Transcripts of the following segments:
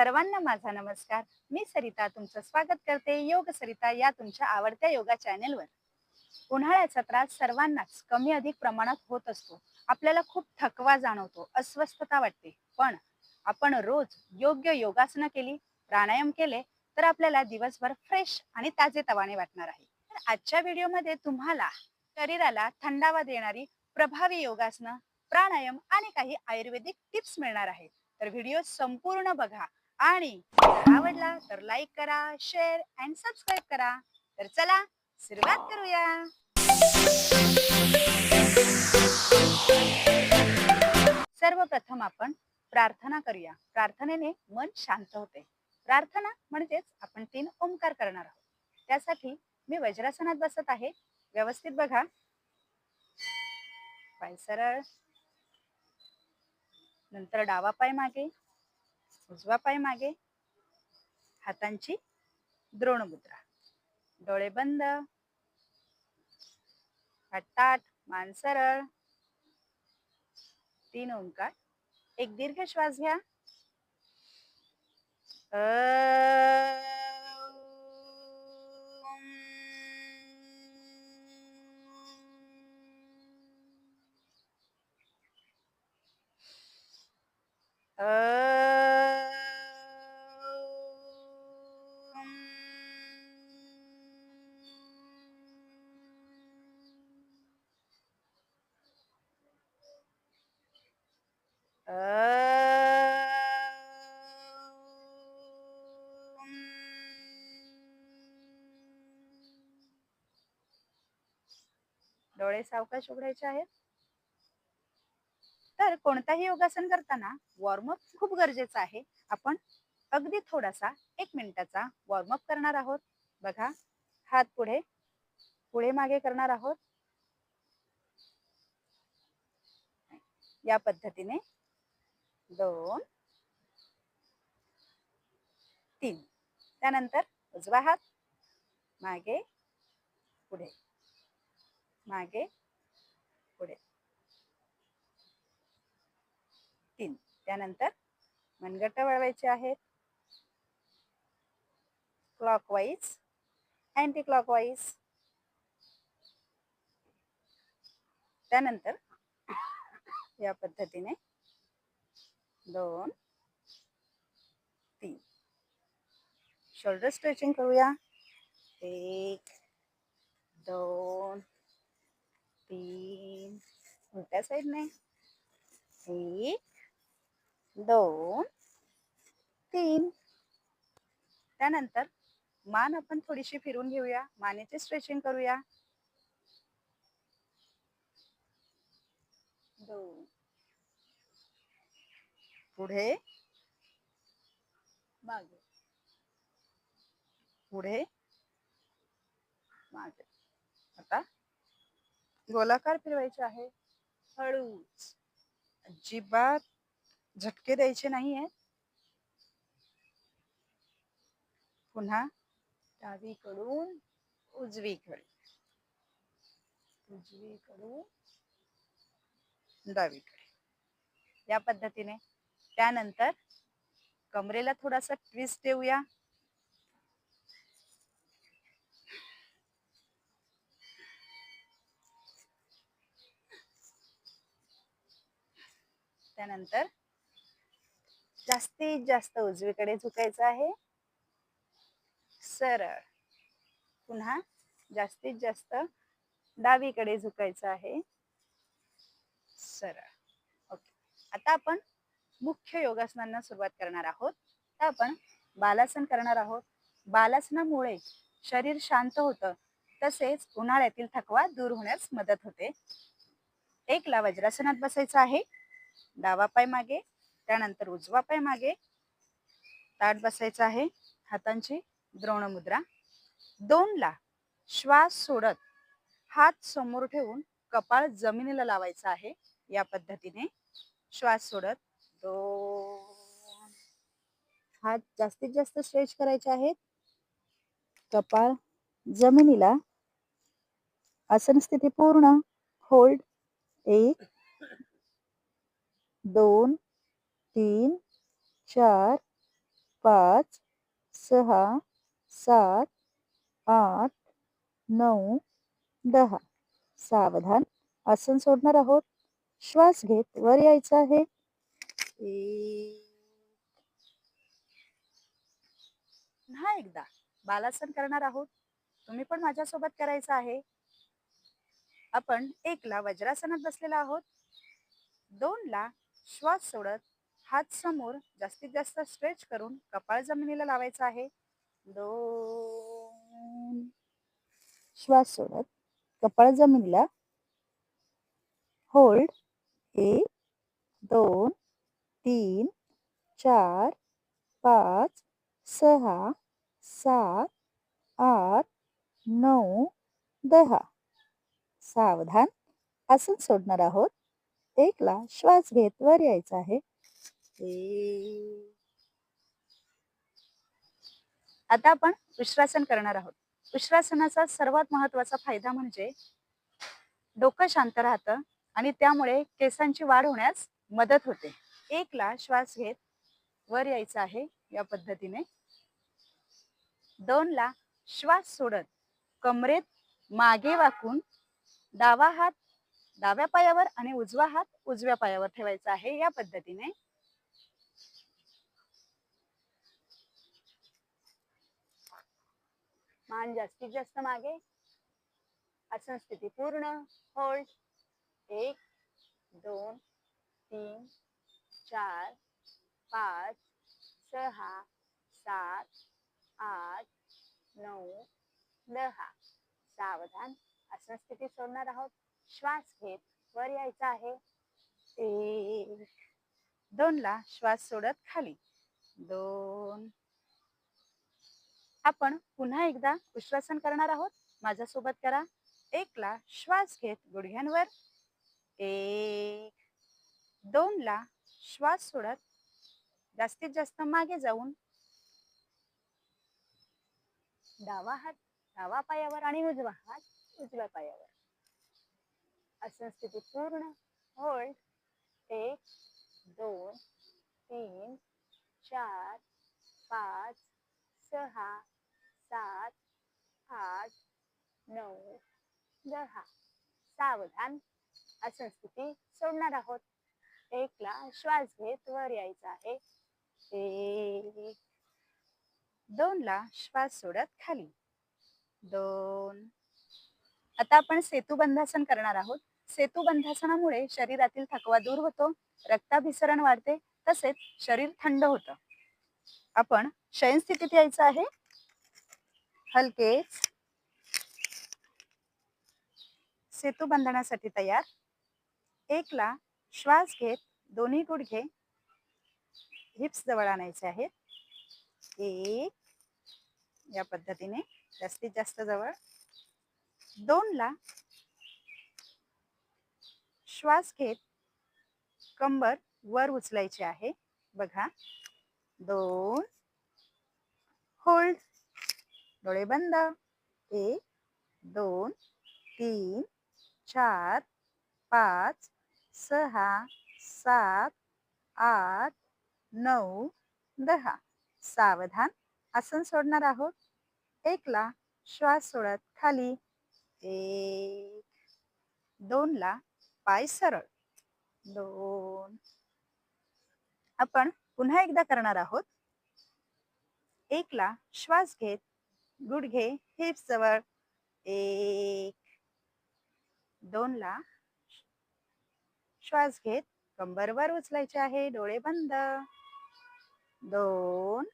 सर्वांना माझा नमस्कार. मी सरिता तुमचं स्वागत करते. योग सरिता या तुमच्या आवडत्या योगा चॅनेलवर. उन्हाळ्याचा त्रास सर्वांनाच कमी अधिक प्रमाणात होत असतो. आपल्याला खूप थकवा जाणवतो अस्वस्थता वाटते. पण आपण रोज योग्य योगासनं केली प्राणायाम केले तर आपल्याला दिवसभर फ्रेश आणि ताजेतवाने वाटणार आहे. तर आजच्या व्हिडिओमध्ये तुम्हाला शरीराला थंडावा देणारी प्रभावी योगासनं प्राणायाम आणि काही आयुर्वेदिक टिप्स मिळणार आहेत. तर व्हिडिओ संपूर्ण बघा. आणि जर आवडला तर लाईक करा शेअर अँड सबस्क्राईब करा. तर चला सुरुवात करूया. सर्वप्रथम आपण प्रार्थना करूया. प्रार्थनेने मन शांत होते. प्रार्थना म्हणजेच आपण तीन ओंकार करणार आहोत. त्यासाठी मी वज्रासनात बसत आहे. व्यवस्थित बघा. पाय सरळ. नंतर डावा पाय मागे. उजवा पाय मागे. हातांची द्रोण मुद्रा डोळे बंद. हटाट ताट मान सरळ तीन ओंकार. एक दीर्घ श्वास घ्या. डोळे सावकाश उघडायचे आहेत. तर कोणताही योगासन करताना वॉर्मअप खूप गरजेचं आहे. आपण अगदी थोडासा एक मिनिटाचा वॉर्मअप करणार आहोत. बघा हात पुढे पुढे मागे करणार आहोत. या पद्धतीने दोन. तीन. त्यानंतर उजवा हात. मागे पुढे. मागे पुढे. तीन. त्यानंतर मनगट वळवायचे आहेत. क्लॉकवाईज अँटी क्लॉकवाईज त्यानंतर या पद्धतीने दोन तीन. शोल्डर स्ट्रेचिंग करूया. एक दोन तीन. उलट्या साईडने. एक दोन तीन. त्यानंतर मान आपण थोडीशी फिरून घेऊया. मानेचे स्ट्रेचिंग करूया. दोन पुढे. मागे. पुढे. मागे. आता गोलाकार फिरवायचे आहे. हळूच. अजिबात झटके द्यायचे नाहीये. पुन्हा डावीकडून उजवीकडे. उजवीकडून डावीकडे. या पद्धतीने. त्यानंतर कमरेला थोडासा ट्विस्ट देऊया. त्यानंतर जास्तीत जास्त उजवीकडे झुकायचं आहे. सरळ. पुन्हा जास्तीत जास्त डावीकडे झुकायचं आहे. सरळ. ओके. आता आपण मुख्य योगासनांना सुरुवात करणार आहोत. तर आपण बालासन करणार आहोत. बालासनामुळे शरीर शांत होतं. तसेच उन्हाळ्यातील थकवा दूर होण्यास मदत होते. एकला वज्रासनात बसायचं आहे. डावा पाय मागे त्यानंतर उजवा पाय मागे. ताट बसायचं आहे. हातांची द्रोण मुद्रा दोन ला श्वास सोडत हात समोर ठेवून कपाळ जमिनीला लावायचा आहे. या पद्धतीने श्वास सोडत दोन हात जास्तीत जास्त स्ट्रेच करायचे आहेत. कपाळ जमिनीला आसन स्थिती पूर्ण. होल्ड एक दोन तीन चार पाच सहा सात आठ नऊ दहा. सावधान आसन सोडणार आहोत. श्वास घेत वर यायचं आहे. एक पुन्हा एकदा. बालासन करणार आहोत. तुम्ही पण माझ्यासोबत करायचं आहे. आपण एकला वज्रासनात बसलेला आहोत. दोन ला श्वास सोडत हात समोर जास्तीत जास्त स्ट्रेच करून कपाळ जमिनीला लावायचा आहे. दोन. श्वास सोडत कपाळ जमिनीला. होल्ड. एक दोन. तीन चार पाच सहा सात आठ नऊ दहा. सावधान आसन सोडणार आहोत. एकला श्वास घेत वर यायचा आहे. आता आपण विश्वासन करणार आहोत. विश्वासनाचा सर्वात महत्त्वाचा फायदा म्हणजे डोकं शांत राहतं आणि त्यामुळे केसांची वाढ होण्यास मदत होते. एकला श्वास घेत वर यायचं आहे या पद्धतीने. दोन ला श्वास सोडत कमरेत मागे वाकून डावा हात डाव्या पायावर आणि उजवा हात उजव्या पायावर ठेवायचा आहे या पद्धतीने. मान जास्तीत जास्त मागे. आसन स्थिती पूर्ण. होल्ड. एक दोन तीन चार पाच सहा सात आठ नऊ दहा सावधान आसन स्थिती सोडणार आहोत. श्वास घेत वर यायचा आहे. एक दोन ला श्वास सोडत खाली. दोन. आपण पुन्हा एकदा विश्वासन करणार आहोत. माझ्यासोबत करा. एक ला श्वास घेत गुडघ्यांवर. एक दोन ला श्वास सोडत जास्तीत जास्त मागे जाऊन डावा हात डावा पायावर आणि उजवा हात उजव्या पायावर. आसन स्थिती पूर्ण होल्ड एक दोन तीन चार पाच सहा सात आठ नऊ दहा. सावधान आसन स्थिती सोडणार आहोत. एकला श्वास घेत वर यायचा आहे. एक. दोन ला श्वास सोडत खाली. दोन. आता आपण सेतुबंधासन करणार आहोत. सेतुबंधासनामुळे शरीरातील थकवा दूर होतो रक्ताभिसरण वाढते तसेच शरीर थंड होतं. आपण शयन स्थितीत यायचं आहे. हलकेच. सेतू बंधनासाठी तयार. एकला श्वास घेत दोन्ही गुडघे हिप्स जवळ आणायचे आहेत. एक या पद्धतीने जास्तीत जास्त जवळ. दोन ला श्वास घेत कंबर वर उचलायची आहे. बघा. दोन. होल्ड डोळे बंद. एक दोन तीन चार पाच सहा सात आठ नऊ दहा. सावधान आसन सोडणार आहोत. एकला श्वास सोडत खाली. एक दोनला पाय सरळ. दोन. आपण पुन्हा एकदा करणार आहोत. एकला श्वास घेत गुडघे हिप्स जवळ. एक दोनला श्वास घेत कंबरवर उचलायचे आहे. डोळे बंद. दोन.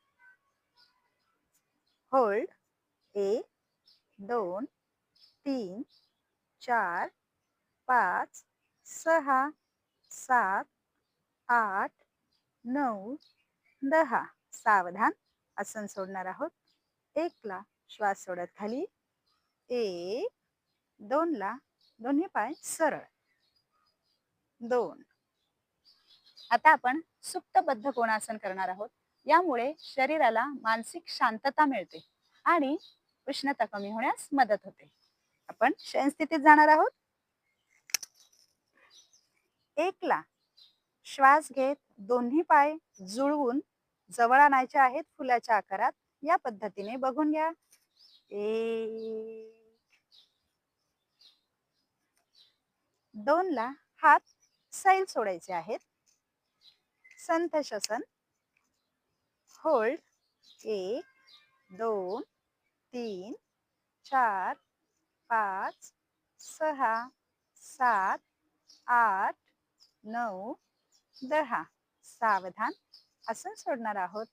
होल्ड. एक दोन तीन चार पाच सहा सात आठ नऊ दहा. सावधान आसन सोडणार आहोत. एकला श्वास सोडत खाली. एक दोनला दोन्ही पाय सरळ. दोन. आता आपण सुप्तबद्ध कोणासन करणार आहोत? यामुळे शरीराला मानसिक शांतता मिळते आणि उष्णता कमी होण्यास मदत होते. आपण शयन स्थितीत जाणार आहोत? एकला श्वास घेत दोन्ही पाय जुळवून जवळ आणायचे आहेत फुलाच्या आकारात. या पद्धतीने बघून घ्या. एक. दोनला हात सैल सोडायचे आहेत. संथ श्वसन होल्ड. एक दोन तीन चार पाच सहा सात आठ नऊ दहा. सावधान. असं सोडणार आहोत.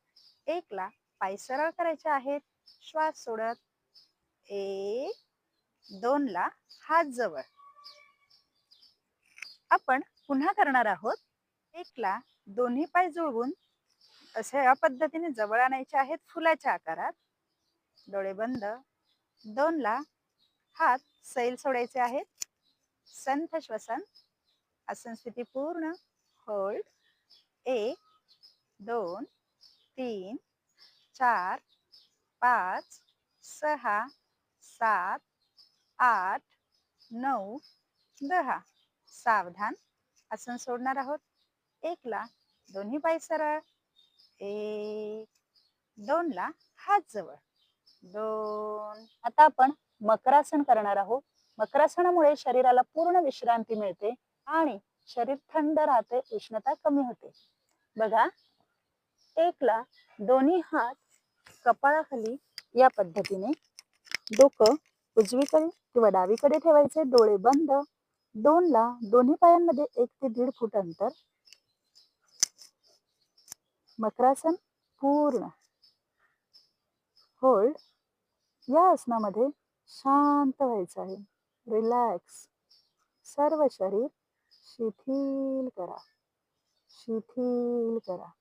एकला पाय सरळ करायचे आहेत. श्वास सोडत. एक दोनला हात जवळ. आपण पुन्हा करणार आहोत. एकला दोन्ही पाय जुळवून असे या पद्धतीने जवळ आणायचे आहेत फुलाच्या आकारात. डोळे बंद. दोनला हात सैल सोडायचे आहेत. संथ श्वसन. आसन स्थिती पूर्ण. होल्ड. एक दोन तीन चार पाच सहा सात आठ नऊ दहा. सावधान. आसन सोडणार आहोत. एकला दोन्ही पाय सरळ. एक दोन ला हात जवळ. दोन. आता आपण मकरासन करणार आहोत. मकरासनामुळे शरीराला पूर्ण विश्रांती मिळते आणि शरीर थंड राहते उष्णता कमी होते. बघा एकला दोन्ही हात कपाळाखाली या पद्धतीने डोकं उजवीकडे किंवा डावीकडे ठेवायचे डोळे बंद. दोन ला दोन्ही पायांमध्ये एक ते दीड फूट अंतर. मकरासन पूर्ण. होल्ड. या आसनामध्ये शांत व्हायचं आहे. रिलॅक्स. सर्व शरीर शिथिल करा. शिथिल करा.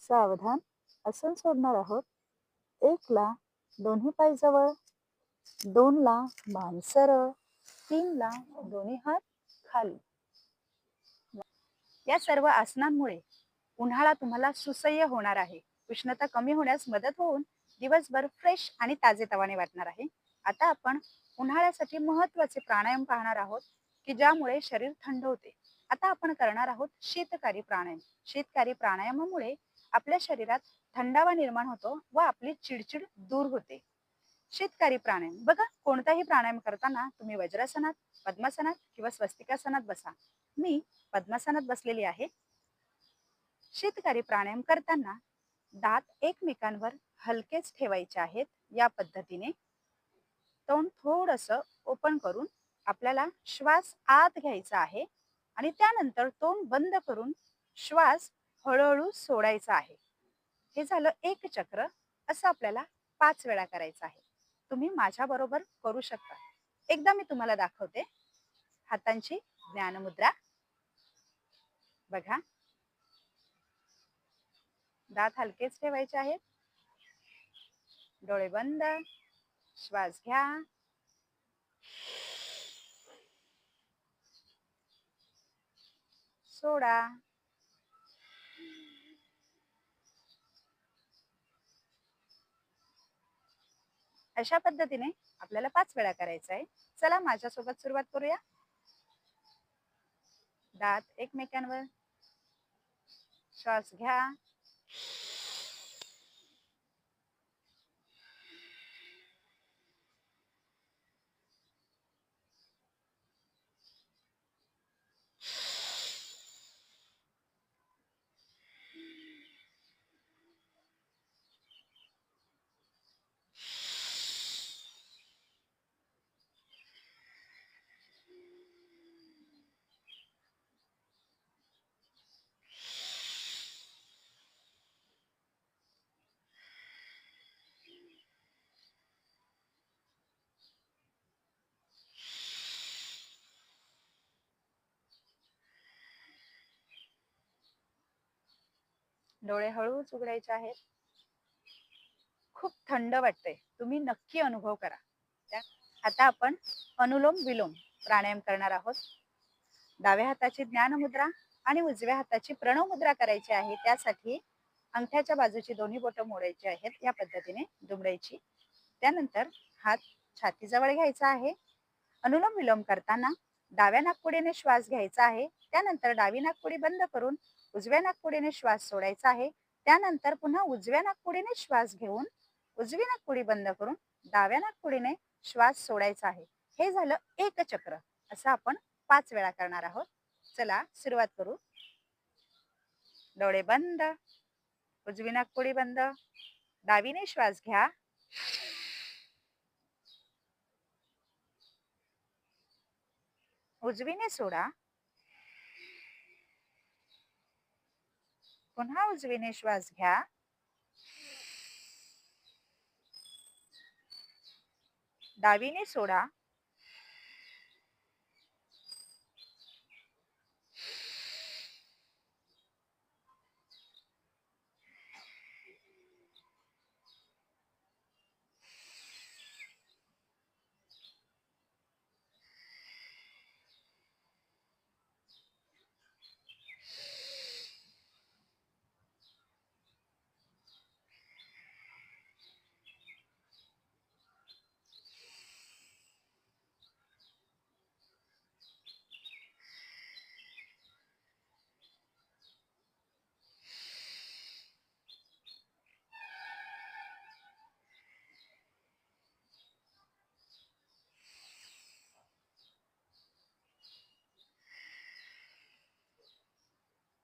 सावधान. आसन सोडणार आहोत. एकला दोन्ही पाय जवळ. दोन ला मान सरळ तीन ला दोन्ही हात खाली. या सर्व आसनांमुळे उन्हाळा तुम्हाला सुसह्य होणार आहे. उष्णता कमी होण्यास मदत होऊन दिवसभर फ्रेश आणि ताजेतवाने वाटणार आहे. आता आपण उन्हाळ्यासाठी महत्त्वाचे प्राणायाम पाहणार आहोत की ज्यामुळे शरीर थंड होते. आता आपण करणार आहोत शीतकारी प्राणायाम. शीतकारी प्राणायामामुळे आपल्या शरीरात थंडावा निर्माण होतो व आपली चिडचिड दूर होते. शीतकारी प्राणायाम. बघा कोणताही प्राणायाम करताना तुम्ही वज्रासनात पद्मासनात किंवा स्वस्तिकासनात बसा. मी पद्मासनात बसलेली आहे. शीतकारी प्राणायाम करताना दात एकमेकांवर हलकेच ठेवायचे आहेत या पद्धतीने. तोंड थोडस ओपन करून आपल्याला श्वास आत घ्यायचा आहे आणि त्यानंतर तोंड बंद करून श्वास हळूहळू सोडायचा आहे. हे झालं एक चक्र. असं आपल्याला पाच वेळा करायचं आहे. तुम्ही माझ्या बरोबर करू शकता. एकदा मी तुम्हाला दाखवते. हातांची ज्ञानमुद्रा. बघा. दात हलकेच ठेवायचे आहेत. डोळे बंद. श्वास घ्या. सोडा. अशा पद्धतीने आपल्याला पाच वेळा करायचं आहे. चला माझ्यासोबत सुरुवात करूया. दात एकमेकांवर. श्वास घ्या. डोळे हळूच उघडायचे आहेत. खूप थंड वाटतंय. तुम्ही नक्की अनुभव करा. आता आपण अनुलोम विलोम प्राणायाम करणार आहोत. डाव्या हाताची ज्ञान मुद्रा आणि उजव्या हाताची प्रणव मुद्रा करायची आहे. त्यासाठी अंगठ्याच्या बाजूची दोन्ही बोटं मोडायची आहेत. या पद्धतीने दुमडायची. त्यानंतर हात छातीजवळ घ्यायचा आहे. अनुलोम विलोम करताना डाव्या नाकपुडीने श्वास घ्यायचा आहे. त्यानंतर डावी नाकपुडी बंद करून उजव्या नाकपुडीने श्वास सोडायचा आहे. त्यानंतर पुन्हा उजव्या नागपुडीने श्वास घेऊन उजवी नाकपुडी बंद करून डाव्या नाकपुडीने श्वास सोडायचा आहे. हे झालं एक चक्र असं आपण पाच वेळा करणार आहोत. चला सुरुवात करू. डोळे बंद. उजवी नाकपुडी बंद. डावीने श्वास घ्या. उजवीने सोडा. पुन्हा उजवीने श्वास घ्या डावीने सोडा.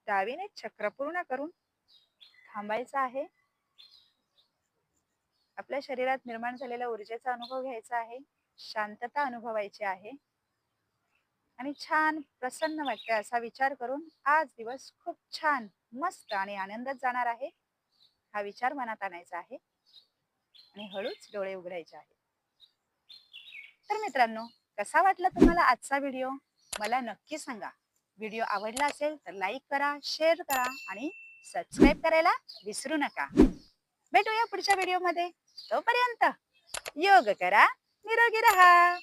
डावीने चक्र पूर्ण करून थांबायचं आहे. आपल्या शरीरात निर्माण झालेल्या ऊर्जेचा अनुभव घ्यायचा आहे. शांतता अनुभवायची आहे. आणि छान प्रसन्न वाटते असा विचार करून आज दिवस खूप छान मस्त आणि आनंदात जाणार आहे. हा विचार मनात आणायचा आहे. आणि हळूच डोळे उघडायचे आहे तर मित्रांनो कसा वाटला तुम्हाला आजचा व्हिडिओ? मला नक्की सांगा. व्हिडिओ आवडला असेल तर लाईक करा शेअर करा आणि सबस्क्राईब करायला विसरू नका. भेटूया पुढच्या व्हिडिओमध्ये. तोपर्यंत योग करा निरोगी रहा.